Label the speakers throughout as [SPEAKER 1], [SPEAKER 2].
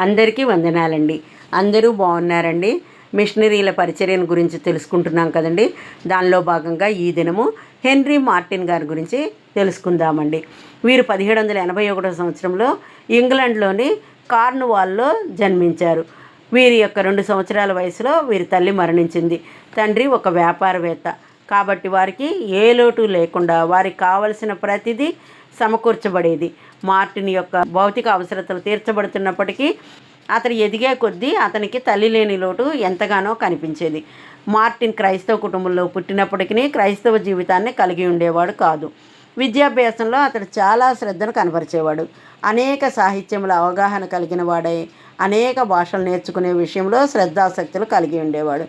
[SPEAKER 1] అందరికీ వందనాలండి. అందరూ బాగున్నారండి. మిషనరీల పరిచర్యను గురించి తెలుసుకుంటున్నాం కదండి. దానిలో భాగంగా ఈ దినము హెన్రీ మార్టిన్ గారి గురించి తెలుసుకుందామండి. వీరు పదిహేడు వందల ఎనభై ఒకటో సంవత్సరంలో ఇంగ్లాండ్లోని కార్న్వాల్లో జన్మించారు. వీరి యొక్క రెండు సంవత్సరాల వయసులో వీరి తల్లి మరణించింది. తండ్రి ఒక వ్యాపారవేత్త. కాబట్టి వారికి ఏ లోటు లేకుండా వారికి కావలసిన ప్రతిదీ సమకూర్చబడేది. మార్టిన్ యొక్క భౌతిక అవసరతలు తీర్చబడుతున్నప్పటికీ అతను ఎదిగే కొద్దీ అతనికి తల్లి లేని లోటు ఎంతగానో కనిపించేది. మార్టిన్ క్రైస్తవ కుటుంబంలో పుట్టినప్పటికీ క్రైస్తవ జీవితాన్ని కలిగి ఉండేవాడు కాదు. విద్యాభ్యాసంలో అతడు చాలా శ్రద్ధను కనపరిచేవాడు. అనేక సాహిత్యముల అవగాహన కలిగిన వాడై అనేక భాషలు నేర్చుకునే విషయంలో శ్రద్ధాసక్తులు కలిగి ఉండేవాడు.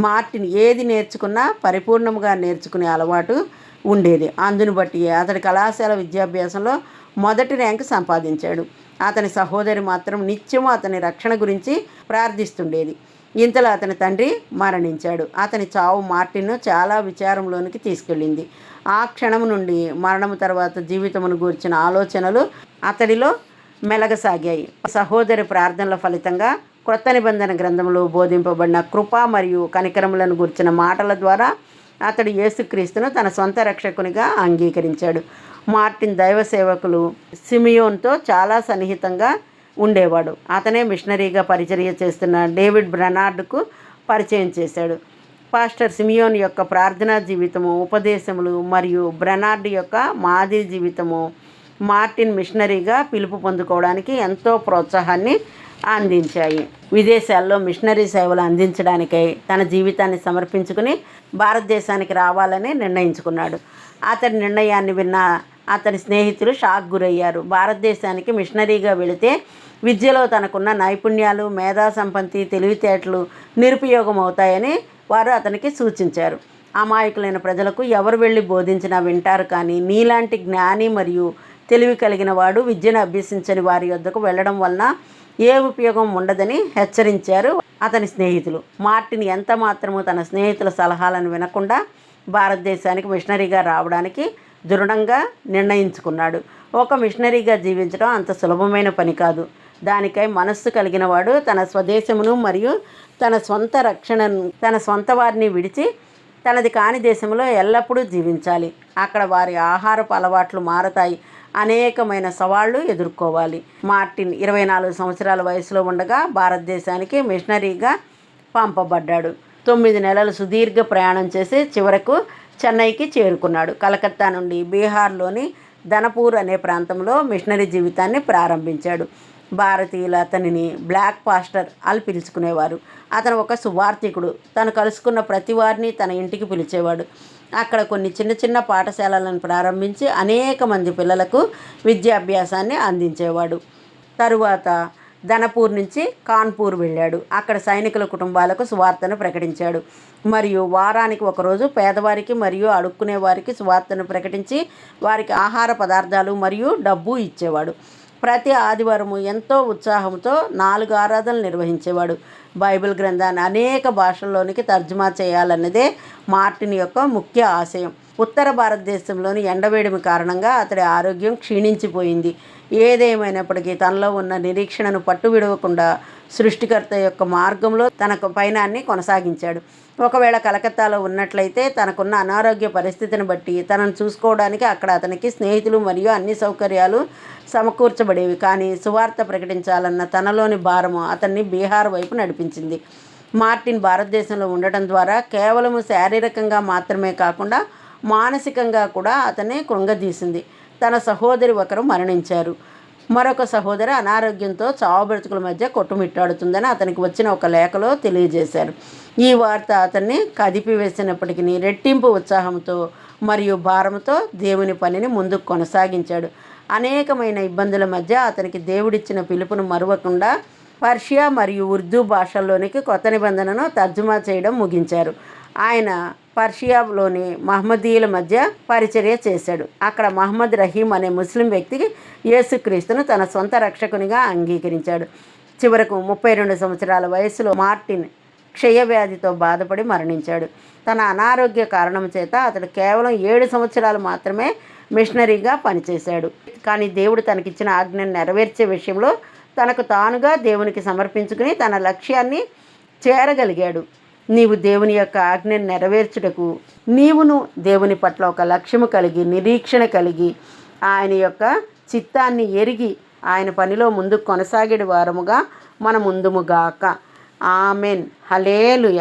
[SPEAKER 1] మార్టిన్ ఏది నేర్చుకున్నా పరిపూర్ణంగా నేర్చుకునే అలవాటు ఉండేది. అందును బట్టి అతడి కళాశాల విద్యాభ్యాసంలో మొదటి ర్యాంకు సంపాదించాడు. అతని సహోదరి మాత్రం నిత్యము అతని రక్షణ గురించి ప్రార్థిస్తుండేది. ఇంతలో అతని తండ్రి మరణించాడు. అతని చావు మార్టిన్ను చాలా విచారంలోనికి తీసుకెళ్ళింది. ఆ క్షణం నుండి మరణం తర్వాత జీవితమును గూర్చిన ఆలోచనలు అతడిలో మెలగసాగాయి. సహోదరి ప్రార్థనల ఫలితంగా క్రొత్త నిబంధన గ్రంథంలో బోధింపబడిన కృప మరియు కనికరములను గుర్చిన మాటల ద్వారా అతడు యేసుక్రీస్తును తన సొంత రక్షకునిగా అంగీకరించాడు. మార్టిన్ దైవ సేవకులు సిమియోన్తో చాలా సన్నిహితంగా ఉండేవాడు. అతనే మిషనరీగా పరిచర్య చేస్తున్న డేవిడ్ బ్రనార్డ్కు పరిచయం చేశాడు. పాస్టర్ సిమియోన్ యొక్క ప్రార్థనా జీవితము ఉపదేశములు మరియు బ్రనార్డ్ యొక్క మాదిరి జీవితము మార్టిన్ మిషనరీగా పిలుపు పొందుకోవడానికి ఎంతో ప్రోత్సాహాన్ని అందించాయి. విదేశాల్లో మిషనరీ సేవలు అందించడానికై తన జీవితాన్ని సమర్పించుకుని భారతదేశానికి రావాలని నిర్ణయించుకున్నాడు. అతని నిర్ణయాన్ని విన్న అతని స్నేహితులు షాక్ గురయ్యారు. భారతదేశానికి మిషనరీగా వెళితే విద్యలో తనకున్న నైపుణ్యాలు మేధా సంపత్తి తెలివితేటలు నిరుపయోగం అవుతాయని వారు అతనికి సూచించారు. అమాయకులైన ప్రజలకు ఎవరు వెళ్ళి బోధించినా వింటారు కానీ నీలాంటి జ్ఞాని మరియు తెలివి కలిగిన వాడు విద్యను అభ్యసించని వారి వద్దకు వెళ్ళడం వలన ఏ ఉపయోగం ఉండదని హెచ్చరించారు అతని స్నేహితులు. మార్టిన్ ఎంత మాత్రము తన స్నేహితుల సలహాలను వినకుండా భారతదేశానికి మిషనరీగా రావడానికి దృఢంగా నిర్ణయించుకున్నాడు. ఒక మిషనరీగా జీవించడం అంత సులభమైన పని కాదు. దానికై మనస్సు కలిగిన వాడు తన స్వదేశమును మరియు తన సొంత రక్షణను తన సొంత వారిని విడిచి తనది కాని దేశంలో ఎల్లప్పుడూ జీవించాలి. అక్కడ వారి ఆహారపు అలవాట్లు మారతాయి. అనేకమైన సవాళ్ళు ఎదుర్కోవాలి. మార్టిన్ ఇరవై నాలుగు సంవత్సరాల వయసులో ఉండగా భారతదేశానికి మిషనరీగా పంపబడ్డాడు. తొమ్మిది నెలలు సుదీర్ఘ ప్రయాణం చేసి చివరకు చెన్నైకి చేరుకున్నాడు. కలకత్తా నుండి బీహార్లోని ధనపూర్ అనే ప్రాంతంలో మిషనరీ జీవితాన్ని ప్రారంభించాడు. భారతీయులు అతనిని బ్లాక్ పాస్టర్ అని పిలుచుకునేవారు. అతను ఒక సువార్థికుడు. తను కలుసుకున్న ప్రతి వారిని తన ఇంటికి పిలిచేవాడు. అక్కడ కొన్ని చిన్న చిన్న పాఠశాలలను ప్రారంభించి అనేక మంది పిల్లలకు విద్యాభ్యాసాన్ని అందించేవాడు. తరువాత ధనపూర్ నుంచి కాన్పూర్ వెళ్ళాడు. అక్కడ సైనికుల కుటుంబాలకు సువార్తను ప్రకటించాడు. మరియు వారానికి ఒకరోజు పేదవారికి మరియు అడుక్కునే వారికి సువార్తను ప్రకటించి వారికి ఆహార పదార్థాలు మరియు డబ్బు ఇచ్చేవాడు. ప్రతి ఆదివారము ఎంతో ఉత్సాహంతో నాలుగు ఆరాధనలు నిర్వహించేవాడు. బైబిల్ గ్రంథాన్ని అనేక భాషల్లోనికి తర్జుమా చేయాలన్నదే మార్టిన్ యొక్క ముఖ్య ఆశయం. ఉత్తర భారతదేశంలోని ఎండవేడిమి కారణంగా అతడి ఆరోగ్యం క్షీణించిపోయింది. ఏదేమైనప్పటికీ తనలో ఉన్న నిరీక్షణను పట్టు విడవకుండా సృష్టికర్త యొక్క మార్గంలో తన పయనాన్ని కొనసాగించాడు. ఒకవేళ కలకత్తాలో ఉన్నట్లయితే తనకున్న అనారోగ్య పరిస్థితిని బట్టి తనను చూసుకోవడానికి అక్కడ అతనికి స్నేహితులు మరియు అన్ని సౌకర్యాలు సమకూర్చబడేవి. కానీ సువార్త ప్రకటించాలన్న తనలోని భారము అతన్ని బీహార్ వైపు నడిపించింది. మార్టిన్ భారతదేశంలో ఉండటం ద్వారా కేవలం శారీరకంగా మాత్రమే కాకుండా మానసికంగా కూడా అతన్ని కృంగదీసింది. తన సహోదరి ఒకరు మరణించారు. మరొక సహోదరి అనారోగ్యంతో చావు బ్రతుకుల మధ్య కొట్టుమిట్టాడుతుందని అతనికి వచ్చిన ఒక లేఖలో తెలియజేశారు. ఈ వార్త అతన్ని కదిపివేసినప్పటికీ రెట్టింపు ఉత్సాహంతో మరియు భారంతో దేవుని పనిని ముందుకు కొనసాగించాడు. అనేకమైన ఇబ్బందుల మధ్య అతనికి దేవుడిచ్చిన పిలుపును మరవకుండా పర్షియా మరియు ఉర్దూ భాషల్లోనికి కొత్త నిబంధనను తర్జుమా చేయడం ముగించారు. ఆయన పర్షియాలోని మహమ్మదీయుల మధ్య పరిచర్య చేశాడు. అక్కడ మహమ్మద్ రహీం అనే ముస్లిం వ్యక్తికి యేసుక్రీస్తును తన సొంత రక్షకునిగా అంగీకరించాడు. చివరకు ముప్పై రెండు సంవత్సరాల వయసులో మార్టిన్ క్షయవ్యాధితో బాధపడి మరణించాడు. తన అనారోగ్య కారణం చేత అతడు కేవలం ఏడు సంవత్సరాలు మాత్రమే మిషనరీగా పనిచేశాడు. కానీ దేవుడు తనకిచ్చిన ఆజ్ఞను నెరవేర్చే విషయంలో తనకు తానుగా దేవునికి సమర్పించుకుని తన లక్ష్యాన్ని చేరగలిగాడు. నీవు దేవుని యొక్క ఆజ్ఞను నెరవేర్చుటకు నీవును దేవుని పట్ల ఒక లక్ష్యము కలిగి నిరీక్షణ కలిగి ఆయన యొక్క చిత్తాన్ని ఎరిగి ఆయన పనిలో ముందుకు కొనసాగేడు వారముగా మన ముందుముగాక ఆమెన్. హలేలుయ